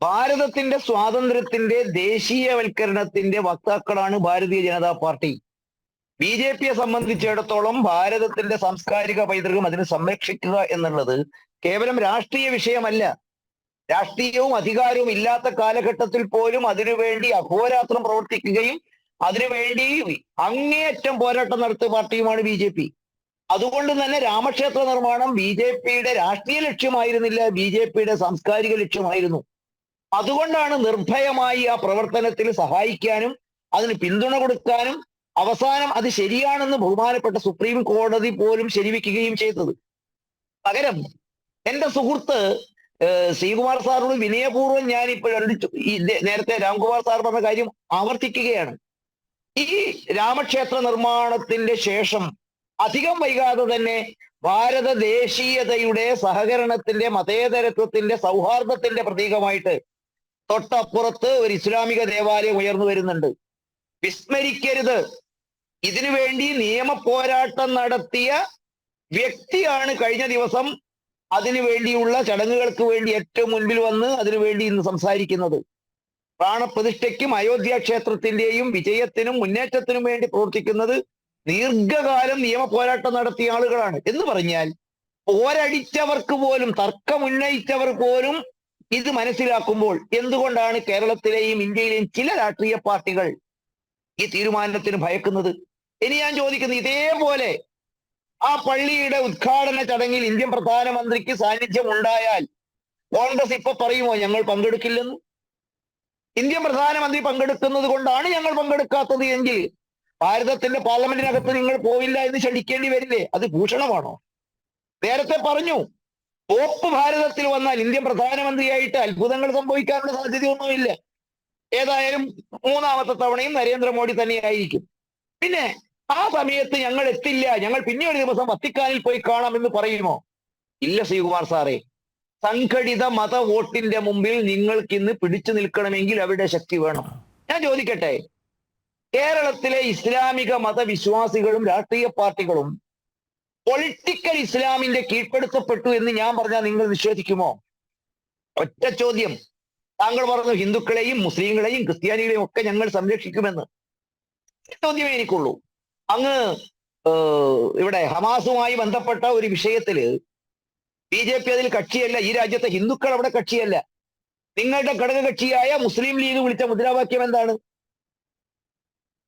ഭാരതത്തിന്റെ സ്വാതന്ത്ര്യത്തിന്റെ ദേശീയവൽക്കരണത്തിന്റെ വക്താക്കളാണ് Bharatiya Janata party. B J പിയെ സംബന്ധിച്ചിടത്തോളം ഭാരതത്തിന്റെ സാംസ്കാരിക പൈതൃകം അതിനെ സംരക്ഷിക്കുക എന്നുള്ളത് കേവലം രാഷ്ട്രീയ വിഷയമല്ല. രാഷ്ട്രീയവും അധികാരവും ഇല്ലാത്ത കാലഘട്ടത്തിൽ പോലും അതിനുവേണ്ടി അഹോരാത്രം പ്രവർത്തിക്കുകയും അതിനുവേണ്ടി അങ്ങേയറ്റം പോരാട്ടം നടത്തിയ പാർട്ടിയുമാണ് ബി ജെ പി. അതുകൊണ്ട് തന്നെ രാമക്ഷേത്ര നിർമ്മാണം ബി ജെ പിയുടെ രാഷ്ട്രീയ ലക്ഷ്യമായിരുന്നില്ല ബി ജെ പിയുടെ സാംസ്കാരിക ലക്ഷ്യമായിരുന്നു. അതുകൊണ്ടാണ് നിർഭയമായി ആ പ്രവർത്തനത്തിൽ സഹായിക്കാനും അതിന് പിന്തുണ കൊടുക്കാനും അവസാനം അത് ശരിയാണെന്ന് ബഹുമാനപ്പെട്ട സുപ്രീം കോടതി പോലും ശരിവെക്കുകയും ചെയ്തത്. പകരം എന്റെ സുഹൃത്ത് ശ്രീകുമാർ സാറിനോട് വിനയപൂർവം ഞാൻ ഇപ്പോൾ നേരത്തെ രാംകുമാർ സാർ പറഞ്ഞ കാര്യം ആവർത്തിക്കുകയാണ്. ഈ രാമക്ഷേത്ര നിർമ്മാണത്തിന്റെ ശേഷം അധികം വൈകാതെ തന്നെ ഭാരത ദേശീയതയുടെ സഹകരണത്തിന്റെ മതേതരത്വത്തിന്റെ സൗഹാർദ്ദത്തിന്റെ പ്രതീകമായിട്ട് തൊട്ടപ്പുറത്ത് ഒരു ഇസ്ലാമിക ദേവാലയം ഉയർന്നു വരുന്നുണ്ട്. വിസ്മരിക്കരുത്. ഇതിനു വേണ്ടി നിയമ പോരാട്ടം നടത്തിയ വ്യക്തിയാണ് കഴിഞ്ഞ ദിവസം അതിനു വേണ്ടിയുള്ള ചടങ്ങുകൾക്ക് വേണ്ടി ഏറ്റവും മുൻപിൽ വന്ന് അതിനു വേണ്ടി ഇന്ന് സംസാരിക്കുന്നത്. പ്രാണപ്രതിഷ്ഠയ്ക്കും അയോധ്യ ക്ഷേത്രത്തിന്റെയും വിജയത്തിനും മുന്നേറ്റത്തിനും വേണ്ടി പ്രവർത്തിക്കുന്നത് ദീർഘകാലം നിയമ പോരാട്ടം നടത്തിയ ആളുകളാണ്. എന്ന് പറഞ്ഞാൽ പോരടിച്ചവർക്ക് പോലും തർക്കമുന്നയിച്ചവർ പോലും ഇത് മനസ്സിലാക്കുമ്പോൾ എന്തുകൊണ്ടാണ് കേരളത്തിലെയും ഇന്ത്യയിലെയും ചില രാഷ്ട്രീയ പാർട്ടികൾ ഈ തീരുമാനത്തിന് ഭയക്കുന്നത്? ഇനി ഞാൻ ചോദിക്കുന്നു ഇതേപോലെ ആ പള്ളിയുടെ ഉദ്ഘാടന ചടങ്ങിൽ ഇന്ത്യൻ പ്രധാനമന്ത്രിക്ക് സാന്നിധ്യം ഉണ്ടായാൽ കോൺഗ്രസ് ഇപ്പൊ പറയുമോ ഞങ്ങൾ പങ്കെടുക്കില്ലെന്ന്? ഇന്ത്യൻ പ്രധാനമന്ത്രി പങ്കെടുക്കുന്നത് കൊണ്ടാണ് ഞങ്ങൾ പങ്കെടുക്കാത്തത് എങ്കിൽ ഭാരതത്തിന്റെ പാർലമെന്റിനകത്ത് നിങ്ങൾ പോവില്ല എന്ന് ശഠിക്കേണ്ടി വരില്ലേ? അത് ഭൂഷണമാണോ? നേരത്തെ പറഞ്ഞു പോപ്പ് ഭാരതത്തിൽ വന്നാൽ ഇന്ത്യൻ പ്രധാനമന്ത്രിയായിട്ട് അത്ഭുതങ്ങൾ സംഭവിക്കാനുള്ള സാധ്യതയൊന്നുമില്ല. ഏതായാലും മൂന്നാമത്തെ തവണയും നരേന്ദ്രമോദി തന്നെയായിരിക്കും. പിന്നെ ആ സമയത്ത് ഞങ്ങൾ എത്തില്ല. ഞങ്ങൾ പിന്നീട് ദിവസം വത്തിക്കാനിൽ പോയി കാണാം എന്ന് പറയുമോ? ഇല്ല ശ്രീകുമാർ സാറേ. സംഘടിത മത വോട്ടിന്റെ മുമ്പിൽ നിങ്ങൾക്ക് ഇന്ന് പിടിച്ചു നിൽക്കണമെങ്കിൽ അവിടെ ശക്തി വേണം. ഞാൻ ചോദിക്കട്ടെ? കേരളത്തിലെ ഇസ്ലാമിക മതവിശ്വാസികളും രാഷ്ട്രീയ പാർട്ടികളും പൊളിറ്റിക്കൽ ഇസ്ലാമിന്റെ കീഴ്പ്പെടുത്തപ്പെട്ടു എന്ന് ഞാൻ പറഞ്ഞാൽ നിങ്ങൾ നിഷേധിക്കുമോ? ഒറ്റ ചോദ്യം. താങ്കൾ പറഞ്ഞു ഹിന്ദുക്കളെയും മുസ്ലിങ്ങളെയും ക്രിസ്ത്യാനികളെയും ഒക്കെ ഞങ്ങൾ സംരക്ഷിക്കുമെന്ന്. ചോദ്യമേ എനിക്കുള്ളൂ. അങ്ങ് ഇവിടെ ഹമാസുമായി ബന്ധപ്പെട്ട ഒരു വിഷയത്തിൽ ബി ജെ പി അതിൽ കക്ഷിയല്ല. ഈ രാജ്യത്തെ ഹിന്ദുക്കൾ അവിടെ കക്ഷിയല്ല. നിങ്ങളുടെ ഘടകകക്ഷിയായ മുസ്ലിം ലീഗ് വിളിച്ച മുദ്രാവാക്യം എന്താണ്?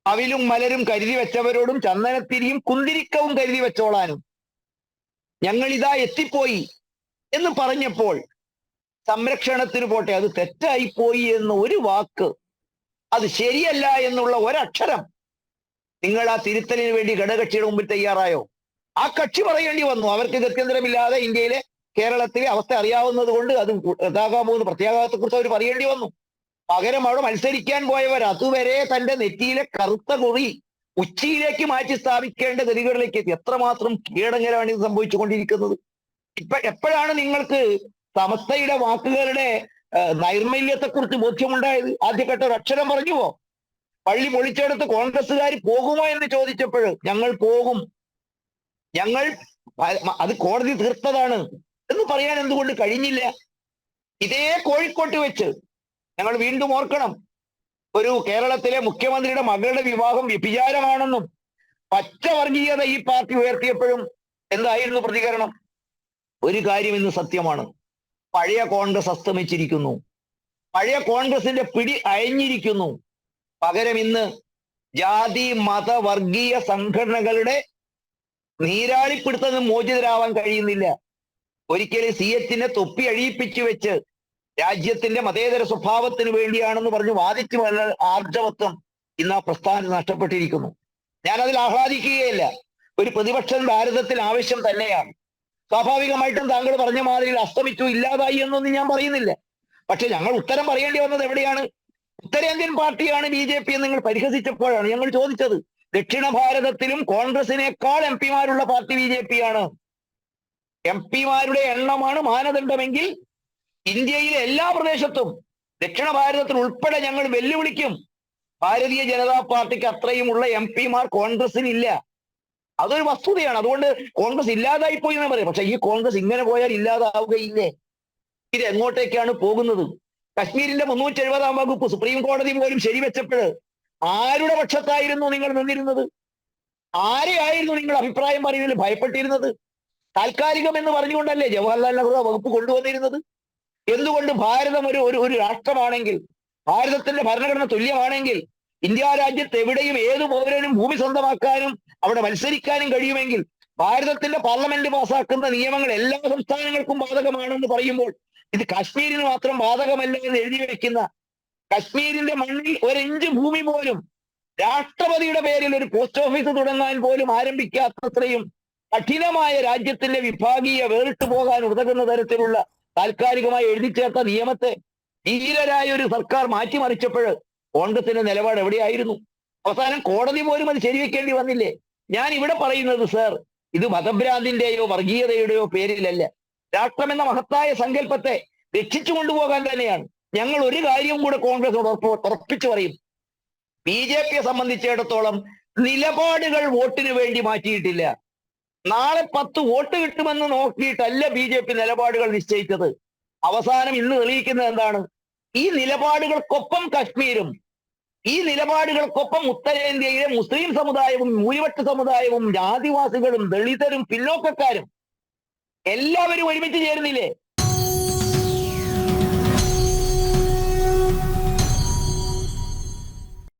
അവിലും മലരും കരുതി വെച്ചവരോടും ചന്ദനത്തിരിയും കുന്തിരിക്കവും കരുതി വെച്ചോളാനും. ഞങ്ങൾ ഇതാ എത്തിപ്പോയി എന്ന് പറഞ്ഞപ്പോൾ സംരക്ഷണത്തിന് പോട്ടെ അത് തെറ്റായി പോയി എന്ന ഒരു വാക്ക് അത് ശരിയല്ല എന്നുള്ള ഒരക്ഷരം നിങ്ങൾ ആ തിരുത്തലിന് വേണ്ടി ഘടകക്ഷിയുടെ മുമ്പിൽ തയ്യാറായോ? ആ കക്ഷി പറയേണ്ടി വന്നു. അവർക്ക് ഗത്യന്തരമില്ലാതെ ഇന്ത്യയിലെ കേരളത്തിലെ അവസ്ഥ അറിയാവുന്നത് കൊണ്ട് അത് ഇതാകാൻ പോകുന്ന പ്രത്യാഘാതത്തെ കുറിച്ച് അവർ പറയേണ്ടി വന്നു. പകരം അവിടെ മത്സരിക്കാൻ പോയവർ അതുവരെ തന്റെ നെറ്റിയിലെ കറുത്ത കുറി ഉച്ചിയിലേക്ക് മാറ്റി സ്ഥാപിക്കേണ്ട ഗതികളിലേക്ക് എത്തി. എത്രമാത്രം കീഴടങ്ങലാണ് ഇത് സംഭവിച്ചുകൊണ്ടിരിക്കുന്നത്. ഇപ്പൊ എപ്പോഴാണ് നിങ്ങൾക്ക് സമസ്തയുടെ വാക്കുകളുടെ നൈർമല്യത്തെ കുറിച്ച് ബോധ്യമുണ്ടായത്? ആദ്യഘട്ട ഒരു അക്ഷരം പറഞ്ഞുവോ? പള്ളി പൊളിച്ചെടുത്ത് കോൺഗ്രസ്സുകാർ പോകുമോ എന്ന് ചോദിച്ചപ്പോൾ ഞങ്ങൾ പോകും. ഞങ്ങൾ അത് കോടതി തീർത്തതാണ് എന്ന് പറയാൻ എന്തുകൊണ്ട് കഴിഞ്ഞില്ല? ഇതേ കോഴിക്കോട്ട് വെച്ച് ഞങ്ങൾ വീണ്ടും ഓർക്കണം. ഒരു കേരളത്തിലെ മുഖ്യമന്ത്രിയുടെ മകളുടെ വിവാഹം വ്യഭിചാരമാണെന്നും പച്ച വർഗീയത ഈ പാർട്ടി ഉയർത്തിയപ്പോഴും എന്തായിരുന്നു പ്രതികരണം? ഒരു കാര്യം ഇന്ന് സത്യമാണ്. പഴയ കോൺഗ്രസ് അസ്തമിച്ചിരിക്കുന്നു. പഴയ കോൺഗ്രസിന്റെ പിടി അയഞ്ഞിരിക്കുന്നു. പകരം ഇന്ന് ജാതി മത വർഗീയ സംഘടനകളുടെ നീരാളിപ്പിടുത്തം മോചിതരാവാൻ കഴിയുന്നില്ല. ഒരിക്കലും സി എച്ചിനെ തൊപ്പി അഴിയിപ്പിച്ചു വെച്ച് രാജ്യത്തിന്റെ മതേതര സ്വഭാവത്തിന് വേണ്ടിയാണെന്ന് പറഞ്ഞു വാദിച്ചു ആർജവത്വം ഇന്ന് ആ പ്രസ്ഥാനം നഷ്ടപ്പെട്ടിരിക്കുന്നു. ഞാൻ അതിൽ ആഹ്ലാദിക്കുകയില്ല. ഒരു പ്രതിപക്ഷം ഭാരതത്തിൽ ആവശ്യം തന്നെയാണ്. സ്വാഭാവികമായിട്ടും താങ്കൾ പറഞ്ഞ മാതിരി അസ്തമിച്ചു ഇല്ലാതായി എന്നൊന്നും ഞാൻ പറയുന്നില്ല. പക്ഷെ ഞങ്ങൾ ഉത്തരം പറയേണ്ടി വന്നത് എവിടെയാണ്? ഉത്തരേന്ത്യൻ പാർട്ടിയാണ് ബി ജെ പി നിങ്ങൾ പരിഹസിച്ചപ്പോഴാണ് ഞങ്ങൾ ചോദിച്ചത്. ദക്ഷിണ ഭാരതത്തിലും കോൺഗ്രസിനേക്കാൾ എം പിമാരുള്ള പാർട്ടി ബി ജെ പി ആണ്. എം പിമാരുടെ എണ്ണമാണ് മാനദണ്ഡമെങ്കിൽ ഇന്ത്യയിലെ എല്ലാ പ്രദേശത്തും ദക്ഷിണ ഭാരതത്തിൽ ഉൾപ്പെടെ ഞങ്ങൾ വെല്ലുവിളിക്കും. ഭാരതീയ ജനതാ പാർട്ടിക്ക് അത്രയും ഉള്ള എം പിമാർ കോൺഗ്രസിനില്ല അതൊരു വസ്തുതയാണ്. അതുകൊണ്ട് കോൺഗ്രസ് ഇല്ലാതായി പോയി എന്ന് പറയും. പക്ഷെ ഈ കോൺഗ്രസ് ഇങ്ങനെ പോയാൽ ഇല്ലാതാവുകയില്ലേ? ഇത് എങ്ങോട്ടേക്കാണ് പോകുന്നത്? കശ്മീരിന്റെ മുന്നൂറ്റി എഴുപതാം വകുപ്പ് സുപ്രീം കോടതി പോലും ശരിവെച്ചപ്പോൾ ആരുടെ പക്ഷത്തായിരുന്നു നിങ്ങൾ നിന്നിരുന്നത്? ആരെയായിരുന്നു നിങ്ങൾ അഭിപ്രായം പറയുന്നതിൽ ഭയപ്പെട്ടിരുന്നത്? താൽക്കാലികം എന്ന് പറഞ്ഞുകൊണ്ടല്ലേ ജവഹർലാൽ നെഹ്റു വകുപ്പ് കൊണ്ടുവന്നിരുന്നത്? എന്തുകൊണ്ട് ഭാരതം ഒരു ഒരു ഒരു രാഷ്ട്രമാണെങ്കിൽ ഭാരതത്തിന്റെ ഭരണഘടന തുല്യമാണെങ്കിൽ ഇന്ത്യ രാജ്യത്ത് എവിടെയും ഏത് പൗരനും ഭൂമി സ്വന്തമാക്കാനും അവിടെ മത്സരിക്കാനും കഴിയുമെങ്കിൽ ഭാരതത്തിന്റെ പാർലമെന്റ് പാസാക്കുന്ന നിയമങ്ങൾ എല്ലാ സംസ്ഥാനങ്ങൾക്കും ബാധകമാണെന്ന് പറയുമ്പോൾ ഇത് കാശ്മീരിന് മാത്രം ബാധകമല്ല എന്ന് എഴുതി വെക്കുന്ന കശ്മീരിന്റെ മണ്ണിൽ ഒരിഞ്ച് ഭൂമി പോലും രാഷ്ട്രപതിയുടെ പേരിൽ ഒരു പോസ്റ്റ് ഓഫീസ് തുടങ്ങാൻ പോലും ആരംഭിക്കാത്തത്രയും കഠിനമായ രാജ്യത്തിന്റെ വിഭാഗീയ വേറിട്ട് പോകാൻ ഉതകുന്ന തരത്തിലുള്ള താൽക്കാലികമായി എഴുതി ചേർത്ത നിയമത്തെ ധീരരായ ഒരു സർക്കാർ മാറ്റിമറിച്ചപ്പോൾ കോൺഗ്രസിന്റെ നിലപാട് എവിടെയായിരുന്നു? അവസാനം കോടതി പോലും അത് ശരിവെക്കേണ്ടി വന്നില്ലേ? ഞാൻ ഇവിടെ പറയുന്നത് സർ ഇത് മതഭ്രാന്തിന്റെയോ വർഗീയതയുടെയോ പേരിലല്ല. രാഷ്ട്രമെന്ന മഹത്തായ സങ്കല്പത്തെ രക്ഷിച്ചു കൊണ്ടുപോകാൻ തന്നെയാണ്. ഞങ്ങൾ ഒരു കാര്യം കൂടെ കോൺഗ്രസിനോട് ഉറപ്പിച്ചു പറയും. ബി ജെ പിയെ സംബന്ധിച്ചിടത്തോളം നിലപാടുകൾ വോട്ടിന് വേണ്ടി മാറ്റിയിട്ടില്ല. നാളെ പത്ത് വോട്ട് കിട്ടുമെന്ന് നോക്കിയിട്ടല്ല ബി ജെ പി നിലപാടുകൾ നിശ്ചയിച്ചത്. അവസാനം ഇന്ന് തെളിയിക്കുന്നത് എന്താണ്? ഈ നിലപാടുകൾക്കൊപ്പം കശ്മീരും ഈ നിലപാടുകൾക്കൊപ്പം ഉത്തരേന്ത്യയിലെ മുസ്ലിം സമുദായവും ഭൂരിപക്ഷ സമുദായവും ആദിവാസികളും ദളിതരും പിന്നോക്കക്കാരും എല്ലാവരും ഒരുമിച്ച് ചേരുന്നില്ലേ?